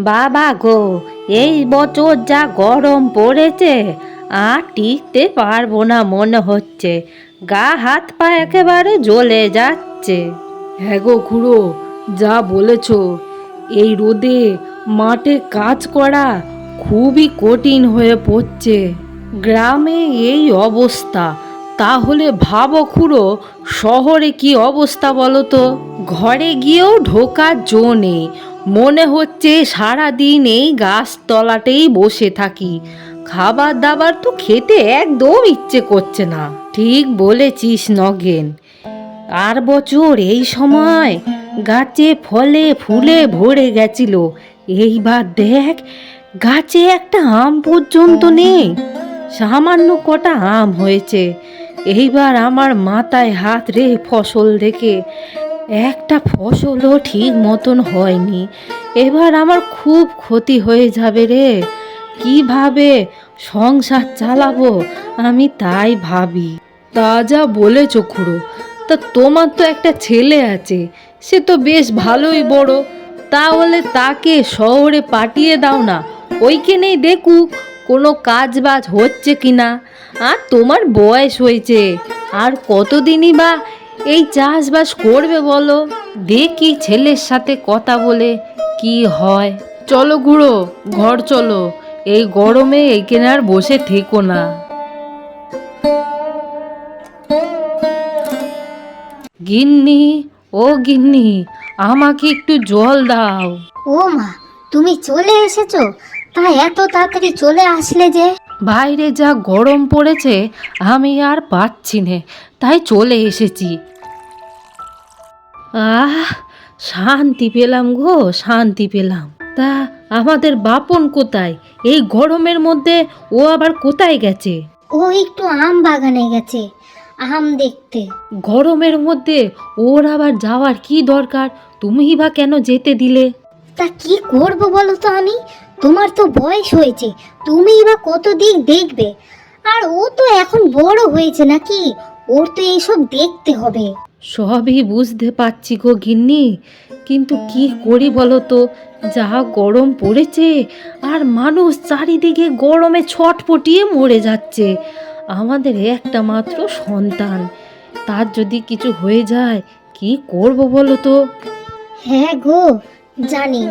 বাবা গো, এই বছর যা গরম পড়েছে, আর টিকতে পারব না মনে হচ্ছে। গা হাত পা একেবারে জ্বলে যাচ্ছে। হ্যাঁ গো খুড়ো, যা বলেছ। এই রোদে মাঠে কাজ করা খুবই কঠিন হয়ে পড়ছে। গ্রামে এই অবস্থা। তাহলে ভাবো খুড়ো, শহরে কি অবস্থা বলো তো? ঘরে গিয়েও ঢোকার জো নেই। মনে হচ্ছে সারাদিন এই গাছতলাতেই বসে থাকি। খাবার দাবার তো খেতে একদম ইচ্ছে করছে না। ঠিক বলেছিস নগেন। আর বছর এই সময় গাছে ফলে ফুলে ভরে গেছিল। এইবার দেখ, গাছে একটা আম পর্যন্ত নেই। সামান্য কটা আম হয়েছে। এইবার আমার মাথায় হাত রে ফসল দেখে। একটা ফসলও ঠিক মতন হয়নি। এবার আমার খুব ক্ষতি হয়ে যাবে রে। কীভাবে সংসার চালাবো? আমি তাই ভাবি। তা যা বলেছ খুড়ো, তা তোমার তো একটা ছেলে আছে, সে তো বেশ ভালোই বড়। তাহলে তাকে শহরে পাঠিয়ে দাও না, ওইখানেই দেখুক কোনো কাজ বাজ হচ্ছে কি না আর তোমার বয়স হয়েছে, আর কতদিনই বা এই চাষবাস করবে বলো? দেখি ছেলের সাথে কথা বলে কি হয়। চলো গুঁড়ো, ঘর চলো। এই গরমে এইখানে আর বসে থেকো না। গিন্নি, ও গিন্নি, আমাকে একটু জল দাও। ও মা, তুমি চলে এসেছ? তা এত তাড়াতাড়ি চলে আসলে যে? বাইরে যা গরম পড়েছে আমি আর পাচ্ছি নে। তাই চলে এসেছি। আহ শান্তি পেলাম গো শান্তি পেলাম। তা আমাদের বাপন কোথায়? এই গরমের মধ্যে ও আবার কোথায় গেছে? ও একটু আম বাগানে গেছে আম দেখতে। গরমের মধ্যে ওর আবার যাওয়ার কি দরকার? তুমিই বা কেন যেতে দিলে? তা কি করব বলো তো আমি? তোমার তো বয়স হয়েছে তুমি বা কত দিক দেখবে? আর ও তো এখন বড় হয়েছে নাকি? ওর তো এইসব দেখতে হবে। সবই বুঝতে পারছি গো গিন্নি কিন্তু কি করি বলো তো? যা গরম পড়েছে আর মানুষ চারিদিকে গরমে ছটপটিয়ে মরে যাচ্ছে। আমাদের একটা মাত্র সন্তান তার যদি কিছু হয়ে যায় কি করব বলো তো? হ্যাঁ গো জানি।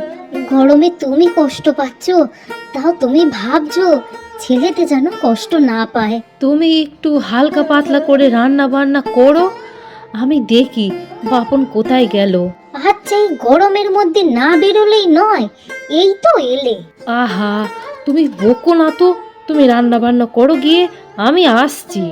গরমে তুমি কষ্ট পাচ্ছ তাও তুমি ভাবছ ছেলেতে যেন কষ্ট না পায়। তুমি একটু হালকা পাতলা করে রান্না বান্না করো আমি দেখি বাপন কোথায় গেল। আচ্ছা এই গরমের মধ্যে না বেরোলেই নয় এই তো এলে। আহা তুমি বকো না তো তুমি রান্না বান্না করো গিয়ে আমি আসছি।